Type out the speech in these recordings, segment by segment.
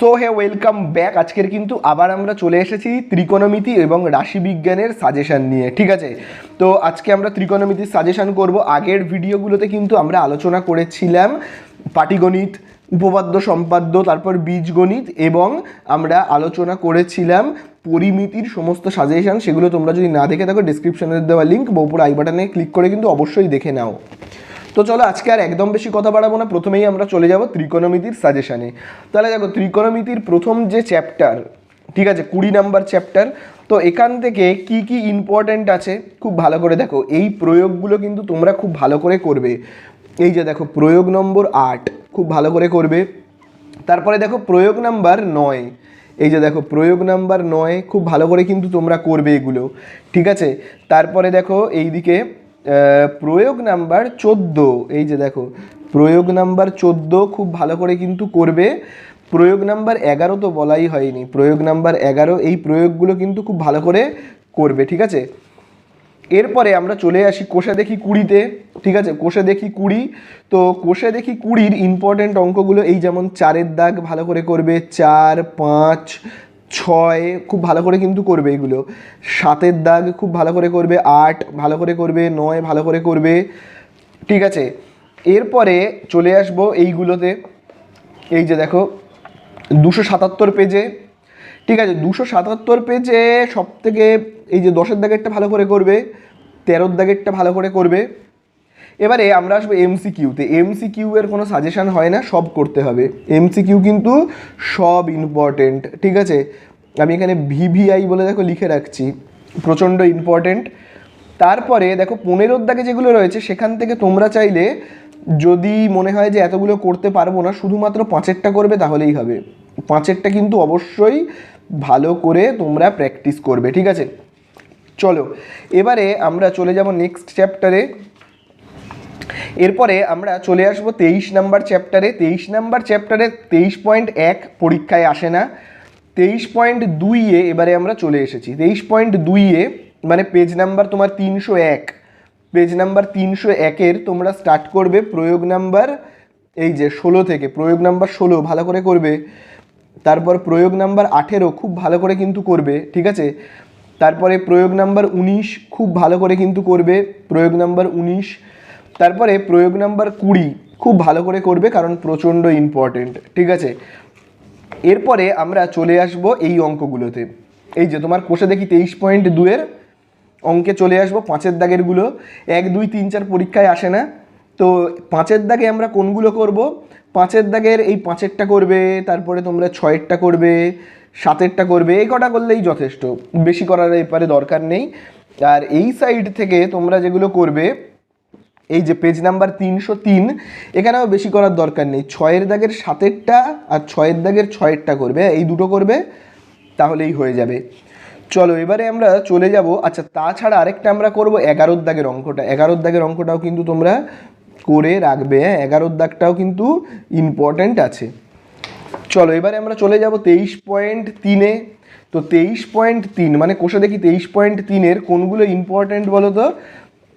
So hey, welcome back. আজকের কিন্তু আবার আমরা চলে এসেছি ত্রিকোণমিতি এবং রাশিবিজ্ঞানের সাজেশান নিয়ে, ঠিক আছে? তো আজকে আমরা ত্রিকোণমিতির সাজেশান করব। আগের ভিডিওগুলোতে কিন্তু আমরা আলোচনা করেছিলাম পাটিগণিত, উপপাদ্য সম্পাদ্য, তারপর বীজগণিত এবং আমরা আলোচনা করেছিলাম পরিমিতির সমস্ত সাজেশান। সেগুলো তোমরা যদি না দেখে থাকো ডিসক্রিপশনে দেওয়া লিঙ্ক বা উপর আই বাটনে ক্লিক করে কিন্তু অবশ্যই দেখে নাও। তো চলো আজকে আর একদম বেশি কথা বাড়াবো না, প্রথমেই আমরা চলে যাব ত্রিকোণমিতির সাজেশানে। তাহলে দেখো, ত্রিকোণমিতির প্রথম যে চ্যাপ্টার ঠিক আছে, কুড়ি নাম্বার চ্যাপ্টার তো এখান থেকে কি কি ইম্পর্ট্যান্ট আছে খুব ভালো করে দেখো। এই প্রয়োগগুলো কিন্তু তোমরা খুব ভালো করে করবে। এই যে দেখো, প্রয়োগ নম্বর আট, খুব ভালো করে করবে। তারপরে দেখো, প্রয়োগ নাম্বার নয়, এই যে দেখো, প্রয়োগ নাম্বার নয়, খুব ভালো করে কিন্তু তোমরা করবে এগুলো, ঠিক আছে? তারপরে দেখো, এইদিকে প্রয়োগ নাম্বার চোদ্দ। এই যে দেখো, প্রয়োগ নাম্বার চোদ্দ খুব ভালো করে কিন্তু করবে। প্রয়োগ নাম্বার এগারো তো বলাই হয়নি। প্রয়োগ নাম্বার এগারো, এই প্রয়োগগুলো কিন্তু খুব ভালো করে করবে, ঠিক আছে? এরপরে আমরা চলে আসি কোষে দেখি কুড়িতে, ঠিক আছে? কোষে দেখি কুড়ি। তো কোষে দেখি কুড়ির ইম্পর্টেন্ট অঙ্কগুলো এই যেমন চারের দাগ ভালো করে করবে, চার, পাঁচ ছয় খুব ভালো করে কিন্তু করবে এগুলো। সাতের দাগ খুব ভালো করে করবে, আট ভালো করে করবে, নয় ভালো করে করবে। ঠিক আছে, এরপরে চলে আসব এইগুলোতে। এই যে দেখো, দুশো সাতাত্তর পেজে ঠিক আছে, দুশো সাতাত্তর পেজে সব থেকে এই যে দশের দাগেরটা ভালো করে করবে, তেরোর দাগেরটা ভালো করে করবে। এবারে আমরা আসব এমসি কিউতে এমসি কিউ এর কোনো সাজেশন হয় না, সব করতে হবে। এমসি কিউ কিন্তু সব ইম্পর্টেন্ট ঠিক আছে? আমি এখানে ভিভিআই বলে দেখো লিখে রাখছি, প্রচণ্ড ইম্পর্টেন্ট তারপরে দেখো পনেরোর দাগে যেগুলো রয়েছে, সেখান থেকে তোমরা চাইলে যদি মনে হয় যে এতগুলো করতে পারব না, শুধুমাত্র পাঁচেরটা করবে তাহলেই হবে। পাঁচেরটা কিন্তু অবশ্যই ভালো করে তোমরা প্র্যাকটিস করবে, ঠিক আছে? চলো, এবারে আমরা চলে যাব নেক্সট চ্যাপ্টারে এরপরে আমরা চলে আসব তেইশ নাম্বার চ্যাপ্টারে। তেইশ নাম্বার চ্যাপ্টারে তেইশ পয়েন্ট এক পরীক্ষায় আসে না। তেইশ পয়েন্ট দুইয়ে এবারে আমরা চলে এসেছি। তেইশ পয়েন্ট দুইয়ে মানে পেজ নাম্বার তোমার তিনশো এক। পেজ নাম্বার তিনশো একের তোমরা স্টার্ট করবে প্রয়োগ নাম্বার এই যে ষোলো থেকে। প্রয়োগ নাম্বার ষোলো, ভালো করে করবে। তারপর প্রয়োগ নাম্বার আঠেরো খুব ভালো করে কিন্তু করবে, ঠিক আছে? তারপরে প্রয়োগ নাম্বার উনিশ খুব ভালো করে কিন্তু করবে। প্রয়োগ নাম্বার উনিশ তারপরে প্রয়োগ নাম্বার কুড়ি খুব ভালো করে করবে কারণ প্রচণ্ড ইম্পর্টেন্ট ঠিক আছে? এরপরে আমরা চলে আসব এই অঙ্কগুলোতে। এই যে তোমার কোষে দেখি তেইশ পয়েন্ট দুয়ের অঙ্কে চলে আসব, পাঁচের দাগেরগুলো এক, দুই, তিন, চার পরীক্ষায় আসে না। তো পাঁচের দাগে আমরা কোনগুলো করব? পাঁচের দাগের এই পাঁচেরটা করবে, তারপরে তোমরা ছয়েরটা করবে, সাতেরটা করবে, এই কটা করলেই যথেষ্ট। বেশি করার এপারে দরকার নেই। আর এই সাইড থেকে তোমরা যেগুলো করবে এই যে পেজ নাম্বার তিনশো তিন, এখানেও বেশি করার দরকার নেই। ছয়ের দাগের সাতেরটা আর ছয়ের দাগের ছয়েরটা করবে, এই দুটো করবে, তাহলেই হয়ে যাবে। চলো, এবারে আমরা চলে যাব। আচ্ছা তাছাড়া আরেকটা আমরা করব এগারোর দাগের অঙ্কটা। এগারোর দাগের অঙ্কটাও কিন্তু তোমরা করে রাখবে হ্যাঁ? এগারোর দাগটাও কিন্তু ইম্পর্ট্যান্ট আছে। চলো, এবারে আমরা চলে যাব তেইশ পয়েন্ট তিনে। তো তেইশ পয়েন্ট তিন মানে কোষে দেখি তেইশ পয়েন্ট তিনের কোনগুলো ইম্পর্ট্যান্ট বলো তো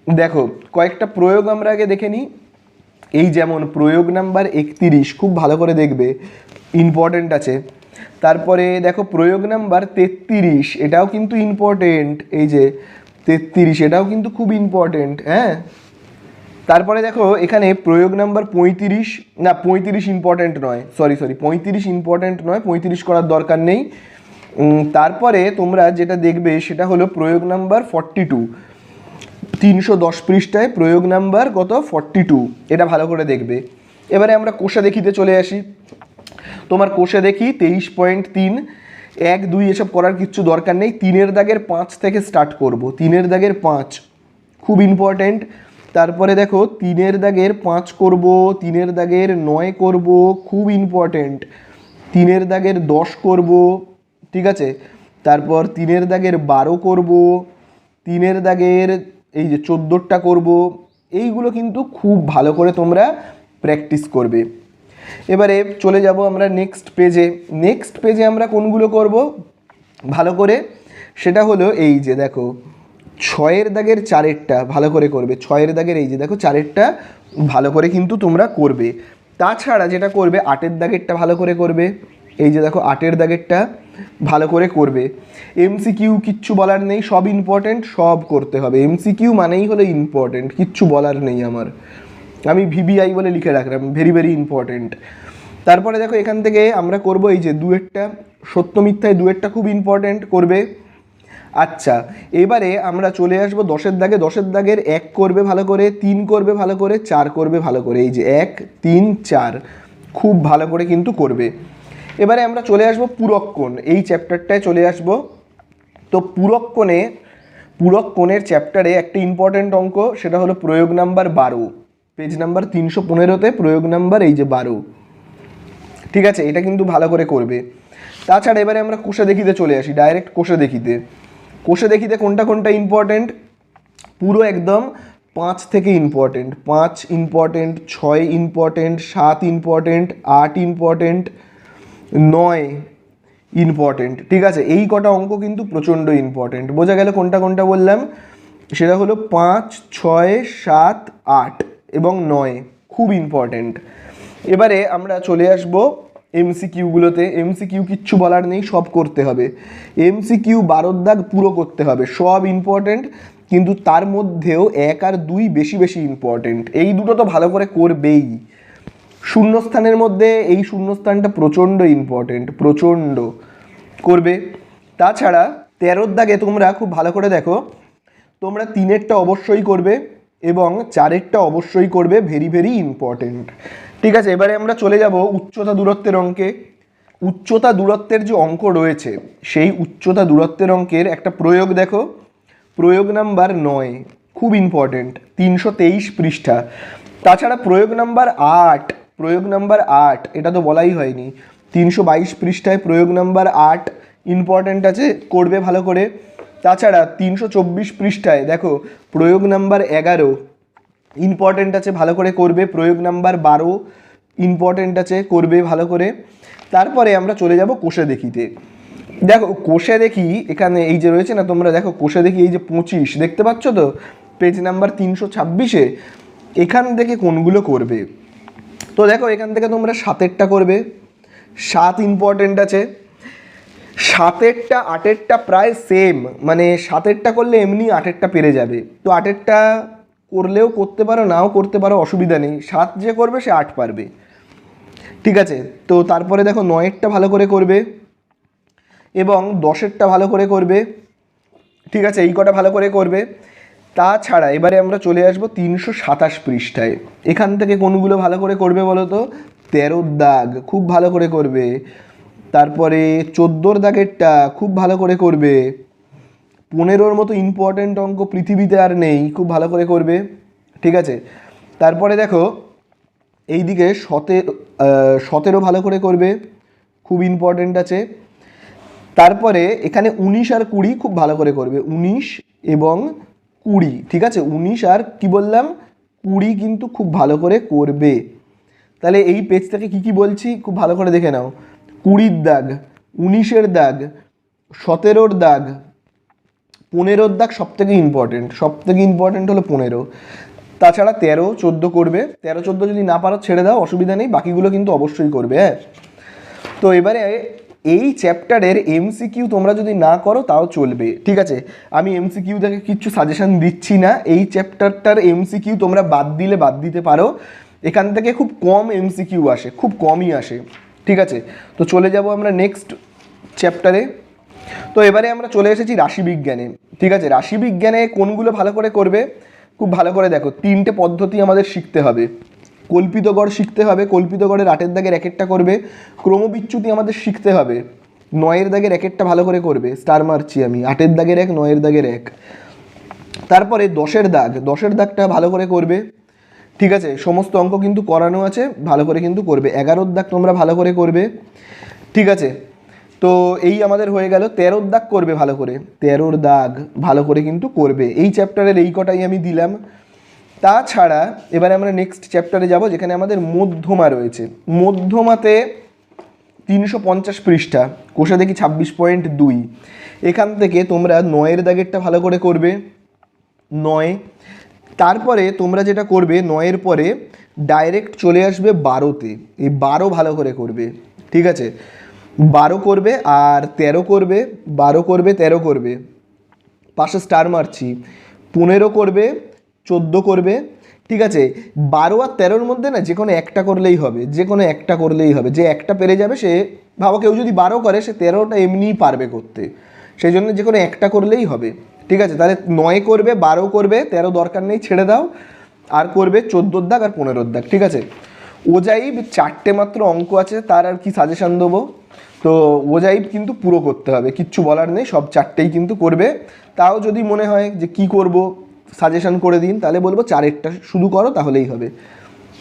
দেখো, কয়েকটা প্রয়োগ আমরা আগে দেখে নিই। এই যেমন প্রয়োগ নাম্বার একতিরিশ, খুব ভালো করে দেখবে ইম্পর্টেন্ট আছে। তারপরে দেখো, প্রয়োগ নাম্বার তেত্রিশ, এটাও কিন্তু ইম্পর্টেন্ট এই যে, তেত্রিশ, এটাও কিন্তু খুব ইম্পর্টেন্ট হ্যাঁ? তারপরে দেখো, এখানে প্রয়োগ নাম্বার পঁয়ত্রিশ, না, পঁয়ত্রিশ ইম্পর্ট্যান্ট নয় সরি সরি পঁয়ত্রিশ ইম্পর্ট্যান্ট নয়, পঁয়ত্রিশ করার দরকার নেই। তারপরে তোমরা যেটা দেখবে, সেটা হলো প্রয়োগ নাম্বার ফর্টি টু তিনশো দশ পৃষ্ঠায় প্রয়োগ নাম্বার কত? Forty two. এটা ভালো করে দেখবে। এবারে আমরা কোষা দেখিতে চলে আসি। তোমার কোষে দেখি, তেইশ পয়েন্ট তিন। এক, দুই, এসব করার কিচ্ছু দরকার নেই। তিনের দাগের পাঁচ থেকে স্টার্ট করব। তিনের দাগের পাঁচ। খুব ইম্পর্ট্যান্ট তারপরে দেখো, তিনের দাগের পাঁচ করব, তিনের দাগের নয় করব, খুব ইম্পর্ট্যান্ট তিনের দাগের দশ করব, ঠিক আছে? তারপর তিনের দাগের বারো করব, তিনের দাগের এই যে চোদ্দোরটা করব, এইগুলো কিন্তু খুব ভালো করে তোমরা প্র্যাকটিস করবে। এবারে চলে যাব আমরা নেক্সট পেজে নেক্সট পেজে আমরা কোনগুলো করব? ভালো করে। সেটা হলো এই যে দেখো, ছয়ের দাগের চারেরটা ভালো করে করবে। ছয়ের দাগের এই যে দেখো, চারেরটা ভালো করে কিন্তু তোমরা করবে। তাছাড়া যেটা করবে, আটের দাগেরটা ভালো করে করবে। এই যে দেখো, আটের দাগেরটা ভালো করে করবে। এমসিকিউ কিচ্ছু বলার নেই, সব ইম্পর্টেন্ট সব করতে হবে। এমসিকিউ মানেই হলো ইম্পর্টেন্ট কিচ্ছু বলার নেই আমার। আমি ভিবিআই বলে লিখে রাখলাম ভেরি ভেরি ইম্পর্টেন্ট তারপরে দেখো, এখান থেকে আমরা করব এই যে দুয়েরটা, সত্য মিথ্যায় দুয়েরটা খুব ইম্পর্টেন্ট করবে। আচ্ছা এবারে আমরা চলে আসব দশের দাগে। দশের দাগের এক করবে ভালো করে, তিন করবে ভালো করে, চার করবে ভালো করে। এই যে এক, তিন, চার, খুব ভালো করে কিন্তু করবে। এবারে আমরা চলে আসব পুরক্ষণ এই চ্যাপ্টারটায় চলে আসব। তো পুরক্ষণে পুরক্ষণের চ্যাপ্টারে একটা ইম্পর্টেন্ট অঙ্ক, সেটা হলো প্রয়োগ নাম্বার বারো। পেজ নাম্বার তিনশো পনেরোতে প্রয়োগ নাম্বার এই যে বারো। ঠিক আছে, এটা কিন্তু ভালো করে করবে। তাছাড়া এবারে আমরা কোষে দেখিতে চলে আসি ডাইরেক্ট কোষে দেখিতে। কোষে দেখিতে কোনটা কোনটা ইম্পর্টেন্ট পুরো একদম পাঁচ থেকে ইম্পর্টেন্ট পাঁচ ইম্পর্টেন্ট ছয় ইম্পর্টেন্ট সাত ইম্পর্টেন্ট আট ইম্পর্টেন্ট নয় ইম্পর্টেন্ট ঠিক আছে, এই কটা অঙ্ক কিন্তু প্রচণ্ড ইম্পর্টেন্ট বোঝা গেল কোনটা কোনটা বললাম? সেটা হলো পাঁচ, ছয়, সাত, আট এবং নয়। খুব ইম্পর্টেন্ট এবারে আমরা চলে আসব এমসিকিউগুলোতে এমসিকিউ কিচ্ছু বলার নেই, সব করতে হবে। এমসিকিউ বারোর দাগ পুরো করতে হবে, সব ইম্পর্টেন্ট কিন্তু তার মধ্যেও এক আর দুই বেশি বেশি ইম্পর্টেন্ট এই দুটো তো ভালো করে করবেই। শূন্যস্থানের মধ্যে এই শূন্যস্থানটা প্রচণ্ড ইম্পর্টেন্ট প্রচণ্ড করবে। তাছাড়া তেরোর দাগে তোমরা খুব ভালো করে দেখো, তোমরা তিনেরটা অবশ্যই করবে এবং চারেরটা অবশ্যই করবে ভেরি ভেরি ইম্পর্টেন্ট ঠিক আছে, এবারে আমরা চলে যাব উচ্চতা দূরত্বের অঙ্কে। উচ্চতা দূরত্বের যে অঙ্ক রয়েছে, সেই উচ্চতা দূরত্বের অঙ্কের একটা প্রয়োগ দেখো। প্রয়োগ নাম্বার নয়, খুব ইম্পর্টেন্ট তিনশো তেইশ পৃষ্ঠা। তাছাড়া প্রয়োগ নাম্বার আট প্রয়োগ নাম্বার আট, এটা তো বলাই হয়নি। তিনশো বাইশ পৃষ্ঠায় প্রয়োগ নাম্বার আট ইম্পর্টেন্ট আছে, করবে ভালো করে। তাছাড়া তিনশো চব্বিশ পৃষ্ঠায়, দেখো, প্রয়োগ নাম্বার এগারো ইম্পর্টেন্ট আছে, ভালো করে করবে। প্রয়োগ নাম্বার বারো ইম্পর্টেন্ট আছে, করবে ভালো করে। তারপরে আমরা চলে যাব কোষে দেখিতে। দেখো, কোষে দেখি, এখানে এই যে রয়েছে না, তোমরা দেখো, কোষে দেখি এই যে পঁচিশ, দেখতে পাচ্ছ তো? পেজ নাম্বার তিনশো ছাব্বিশে, এখান থেকে কোনগুলো করবে? তো দেখো, এখান থেকে তোমরা সাতেরটা করবে। সাত ইম্পর্টেন্ট আছে। সাতেরটা, আটেরটা প্রায় সেম মানে সাতেরটা করলে এমনি আটেরটা পেরে যাবে। তো আটেরটা করলেও করতে পারো, নাও করতে পারো, অসুবিধা নেই। সাত যে করবে, সে আট পারবে। ঠিক আছে? তো তারপরে দেখো, নয়েরটা ভালো করে করবে এবং দশেরটা ভালো করে করবে। ঠিক আছে? এই কটা ভালো করে করবে। তাছাড়া এবারে আমরা চলে আসব তিনশো সাতাশ পৃষ্ঠায়। এখান থেকে কোনগুলো ভালো করে করবে বলো তো? তেরোর দাগ, খুব ভালো করে করবে। তারপরে চোদ্দোর দাগেরটা খুব ভালো করে করবে। পনেরোর মতো ইম্পর্ট্যান্ট অঙ্ক পৃথিবীতে আর নেই, খুব ভালো করে করবে। ঠিক আছে? তারপরে দেখো, এইদিকে সতেরো সতেরো ভালো করে করবে। খুব ইম্পর্ট্যান্ট আছে। তারপরে এখানে উনিশ আর কুড়ি খুব ভালো করে করবে। উনিশ এবং কুড়ি, ঠিক আছে? উনিশ আর কি বললাম? কুড়ি কিন্তু খুব ভালো করে করবে। তাহলে এই পেজটাকে কি কি বলছি? খুব ভালো করে দেখে নাও। কুড়ির দাগ, উনিশের দাগ, সতেরোর দাগ, পনেরোর দাগ সব থেকে ইম্পর্টেন্ট সব থেকে ইম্পর্টেন্ট হলো পনেরো। তাছাড়া তেরো, চোদ্দ করবে। তেরো, চোদ্দ যদি না পারো, ছেড়ে দাও, অসুবিধা নেই। বাকিগুলো কিন্তু অবশ্যই করবে হ্যাঁ? তো এবারে এই চ্যাপ্টারের এমসিকিউ তোমরা যদি না করো, তাও চলবে। ঠিক আছে? আমি এমসিকিউ থেকে কিচ্ছু সাজেশন দিচ্ছি না। এই চ্যাপ্টারটার এমসিকিউ তোমরা বাদ দিলে বাদ দিতে পারো। এখান থেকে খুব কম এমসিকিউ আসে, খুব কমই আসে। ঠিক আছে? তো চলে যাব আমরা নেক্সট চ্যাপ্টারে তো এবারে আমরা চলে এসেছি রাশিবিজ্ঞানে ঠিক আছে? রাশিবিজ্ঞানে কোনগুলো ভালো করে করবে? খুব ভালো করে দেখো। তিনটে পদ্ধতি আমাদের শিখতে হবে। কল্পিত গড় শিখতে হবে, কল্পিত গড়ের আটের দাগের একেরটা করবে, ক্রমবিচ্যুতি আমাদের শিখতে হবে, নয়ের দাগের একেরটা ভালো করে করবে, স্টার মারছি আমি, আটের দাগের এক নয়ের দাগের এক তারপরে দশের দাগ, দশের দাগটা ভালো করে করবে, ঠিক আছে, সমস্ত অঙ্ক কিন্তু করানো আছে, ভালো করে কিন্তু করবে, এগারোর দাগ তোমরা ভালো করে করবে, ঠিক আছে। তো এই আমাদের হয়ে গেল, তেরোর দাগ করবে ভালো করে, তেরোর দাগ ভালো করে কিন্তু করবে, এই চ্যাপ্টারের এই কটাই আমি দিলাম। তাছাড়া এবারে আমরা নেক্সট চ্যাপ্টারে যাব, যেখানে আমাদের মধ্যমা রয়েছে। মধ্যমাতে তিনশো পঞ্চাশ পৃষ্ঠা, কোষে দেখি ছাব্বিশ পয়েন্ট দুই। এখান থেকে তোমরা নয়ের দাগেরটা ভালো করে করবে। নয়, তারপরে তোমরা যেটা করবে, নয়ের পরে ডাইরেক্ট চলে আসবে বারোতে। এই বারো ভালো করে করবে, ঠিক আছে? বারো করবে আর তেরো করবে, বারো করবে, তেরো করবে। পাশে স্টার মারছি। পনেরো করবে চোদ্দ করবে, ঠিক আছে? বারো আর তেরোর মধ্যে না যে কোনো একটা করলেই হবে যে কোনো একটা করলেই হবে। যে একটা পেরে যাবে, সে ভাবো কেউ যদি বারো করে, সে তেরোটা এমনিই পারবে করতে। সেই জন্য যে কোনো একটা করলেই হবে, ঠিক আছে? তাহলে নয় করবে, বারো করবে, তেরো দরকার নেই, ছেড়ে দাও। আর করবে চোদ্দোর দাগ আর পনেরোর দাগ, ঠিক আছে? ওজাইব চারটে মাত্র অঙ্ক আছে, তার আর কি সাজেশন দেবো? তো ওজাইব কিন্তু পুরো করতে হবে, কিচ্ছু বলার নেই, সব চারটেই কিন্তু করবে। তাও যদি মনে হয় যে কি করব সাজেশন করে দিন, তাহলে বলব চারেরটা শুরু করো, তাহলেই হবে।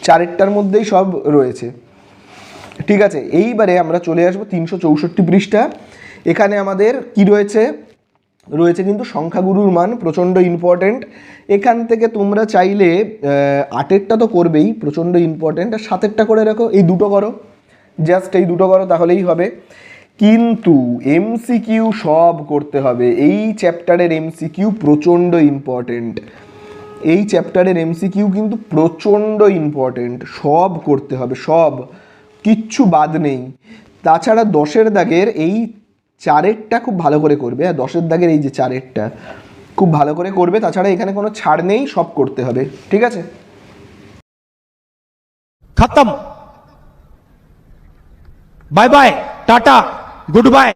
চারেরটার মধ্যেই সব রয়েছে। ঠিক আছে, এইবারে আমরা চলে আসব তিনশো চৌষট্টি পৃষ্ঠা। এখানে আমাদের কি রয়েছে? রয়েছে কিন্তু সংখ্যাগুরুর মান প্রচণ্ড ইম্পর্ট্যান্ট এখান থেকে তোমরা চাইলে আটেরটা তো করবেই, প্রচণ্ড ইম্পর্ট্যান্ট আর সাতেরটা করে রাখো, এই দুটো করো। জাস্ট এই দুটো করো, তাহলেই হবে। কিন্তু এমসিকিউ সব করতে হবে। এই চ্যাপ্টারের এমসিকিউ প্রচণ্ড ইম্পর্টেন্ট এই চ্যাপ্টারের এমসিকিউ কিন্তু প্রচণ্ড ইম্পর্টেন্ট সব করতে হবে, সব। কিচ্ছু বাদ নেই। তাছাড়া দশের দাগের এই চারেরটা খুব ভালো করে করবে। হ্যাঁ দশের দাগের এই যে চারেরটা খুব ভালো করে করবে। তাছাড়া এখানে কোনো ছাড় নেই, সব করতে হবে। ঠিক আছে? খতম। Bye bye, tata. goodbye.